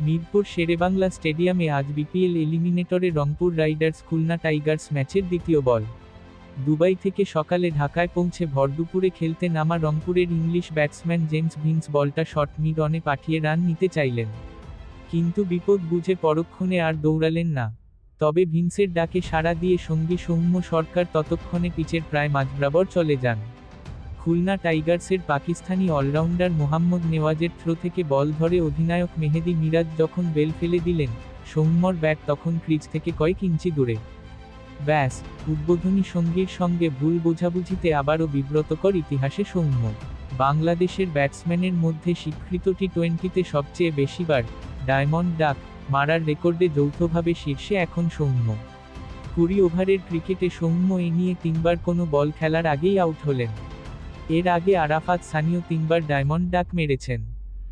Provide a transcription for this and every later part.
মিরপুর শেরেবাংলা স্টেডিয়ামে আজ বিপিএল এলিমিনেটরে রংপুর রাইডার্স খুলনা টাইগার্স ম্যাচের দ্বিতীয় বল। দুবাই থেকে সকালে ঢাকায় পৌঁছে ভরদুপুরে খেলতে নামা রংপুরের ইংলিশ ব্যাটসম্যান জেমস ভিন্স বলটা শর্ট মিড অনে পাঠিয়ে রান নিতে চাইলেন। কিন্তু বিপদ বুঝে পরক্ষণে আর দৌড়ালেন না। তবে ভিন্সের ডাকে সাড়া দিয়ে সঙ্গী সৌম্য সরকার ততক্ষণে পিচের প্রায় মাঝবরাবর চলে যান। খুলনা টাইগার্সের পাকিস্তানি অলরাউন্ডার মোহাম্মদ নেওয়াজের থ্রো থেকে বল ধরে অধিনায়ক মেহেদি মিরাজ যখন বেল ফেলে দিলেন, সৌম্যর ব্যাট তখন ক্রিজ থেকে কয়েক ইঞ্চি দূরে। ব্যাস, উদ্বোধনী সঙ্গীর সঙ্গে ভুল বোঝাবুঝিতে আবারও বিব্রতকর ইতিহাসে সৌম্য। বাংলাদেশের ব্যাটসম্যানের মধ্যে স্বীকৃত টি টোয়েন্টিতে সবচেয়ে বেশিবার ডায়মন্ড ডাক মারার রেকর্ডে যৌথভাবে শীর্ষে এখন সৌম্য। কুড়ি ওভারের ক্রিকেটে সৌম্য এ নিয়ে তিনবার কোনো বল খেলার আগেই আউট হলেন। এর আগে আরাফাত সানিও তিনবার ডায়মন্ড ডাক মেরেছেন।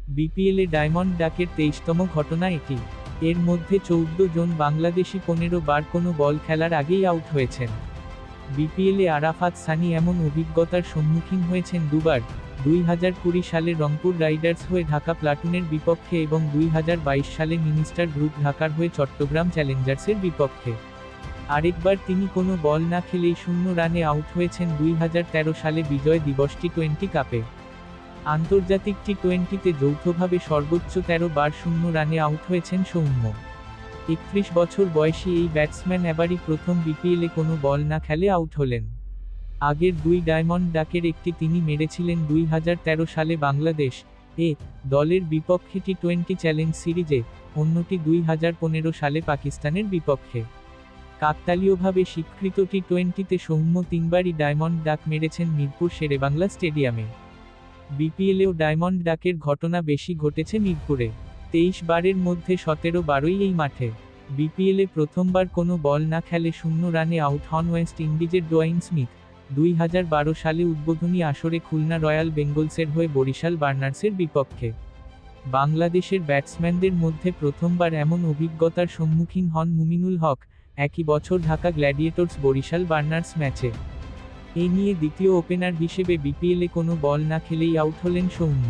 বিপিএলে ডায়মন্ড ডাকের তেইশতম ঘটনা এটি। এর মধ্যে চৌদ্দ জন বাংলাদেশি পনেরো বার কোনো বল খেলার আগেই আউট হয়েছেন। বিপিএলে আরাফাত সানি এমন অভিজ্ঞতার সম্মুখীন হয়েছেন দুবার, দুই হাজার কুড়ি সালে রংপুর রাইডার্স হয়ে ঢাকা প্লাটুনের বিপক্ষে এবং দুই হাজার বাইশ সালে মিনিস্টার গ্রুপ ঢাকার হয়ে চট্টগ্রাম চ্যালেঞ্জার্সের বিপক্ষে। আরেকবার তিনি কোনো বল না খেলেই শূন্য রানে আউট হয়েছেন দুই হাজার তেরো সালে বিজয় দিবস টি টোয়েন্টি কাপে। আন্তর্জাতিক টি টোয়েন্টিতে যৌথভাবে সর্বোচ্চ তেরো বার শূন্য রানে আউট হয়েছেন সৌম্য। একত্রিশ বছর বয়সী এই ব্যাটসম্যান এবারই প্রথম বিপিএলে কোনো বল না খেলে আউট হলেন। আগের দুই ডায়মন্ড ডাকের একটি তিনি মেরেছিলেন দুই হাজার তেরো সালে বাংলাদেশ এ দলের বিপক্ষে টি টোয়েন্টি চ্যালেঞ্জ সিরিজে, অন্যটি দুই হাজার পনেরো সালে পাকিস্তানের বিপক্ষে। কাকতালীয়ভাবে স্বীকৃত টি টোয়েন্টিতে সৌম্য তিনবারই ডায়মন্ড ডাক মেরেছেন মিরপুর শেরেবাংলা স্টেডিয়ামে। বিপিএলেও ডায়মন্ড ডাকের ঘটনা বেশি ঘটেছে মিরপুরে। তেইশ বারের মধ্যে সতেরো বারোই এই মাঠে। বিপিএলে প্রথমবার কোনো বল না খেলে শূন্য রানে আউট হন ওয়েস্ট ইন্ডিজের ডোয়াইন স্মিথ। দুই হাজার বারো সালে উদ্বোধনী আসরে খুলনা রয়্যাল বেঙ্গলসের হয়ে বরিশাল বার্নার্সের বিপক্ষে। বাংলাদেশের ব্যাটসম্যানদের মধ্যে প্রথমবার এমন অভিজ্ঞতার সম্মুখীন হন মুমিনুল হক। একই বছর ঢাকা গ্ল্যাডিয়েটর্স বরিশাল বার্নার্স ম্যাচে। এ নিয়ে দ্বিতীয় ওপেনার হিসেবে বিপিএলে কোনো বল না খেলেই আউট হলেন সৌম্য।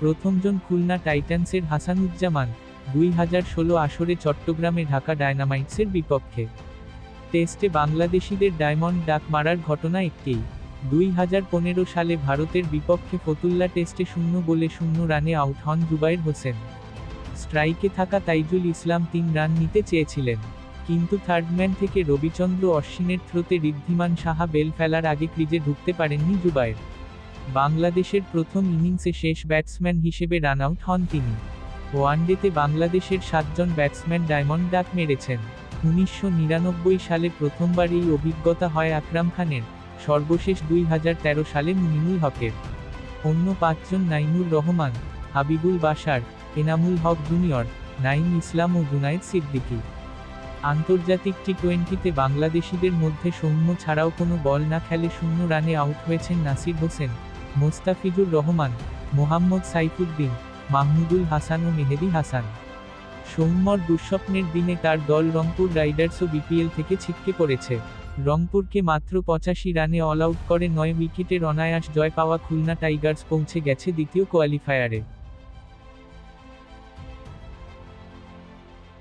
প্রথমজন খুলনা টাইটান্সের হাসানুজ্জামান, দুই হাজার ষোলো আসরে চট্টগ্রামে ঢাকা ডায়নামাইটসের বিপক্ষে। টেস্টে বাংলাদেশিদের ডায়মন্ড ডাক মারার ঘটনা একটিই। দুই হাজার পনেরো সালে ভারতের বিপক্ষে ফতুল্লা টেস্টে শূন্য বলে শূন্য রানে আউট হন জুবাইর হোসেন। স্ট্রাইকে থাকা তাইজুল ইসলাম তিন রান নিতে চেয়েছিলেন। কিন্তু থার্ডম্যান থেকে রবিচন্দ্র অশ্বিনের থ্রোতে ঋদ্ধিমান সাহা বেল ফেলার আগে ক্রিজে ঢুকতে পারেননি জুবাইর বাংলাদেশের প্রথম ইনিংসে শেষ ব্যাটসম্যান হিসেবে রান আউট হন তিনি। ওয়ানডেতে বাংলাদেশের সাতজন ব্যাটসম্যান ডায়মন্ড ডাক মেরেছেন। উনিশশো নিরানব্বই সালে প্রথমবার এই অভিজ্ঞতা হয় আকরাম খানের, সর্বশেষ দুই হাজার তেরো সালে মুমিনুল হকের। অন্য পাঁচজন নাইমুর রহমান, হাবিবুল বাশার, এনামুল হক জুনিয়র, নাইম ইসলাম ও জুনায়েদ সিদ্দিকী। আন্তর্জাতিক টি টোয়েন্টিতে বাংলাদেশিদের মধ্যে সৌম্য ছাড়াও কোনো বল না খেলে শূন্য রানে আউট হয়েছেন নাসির হোসেন, মোস্তাফিজুর রহমান, মোহাম্মদ সাইফুদ্দিন, মাহমুদুল হাসান ও মেহেদি হাসান। সৌম্যর দুঃস্বপ্নের দিনে তার দল রংপুর রাইডার্সও বিপিএল থেকে ছিটকে পড়েছে। রংপুরকে মাত্র পঁচাশি রানে অল আউট করে নয় উইকেটের অনায়াস জয় পাওয়া খুলনা টাইগার্স পৌঁছে গেছে দ্বিতীয় কোয়ালিফায়ারে।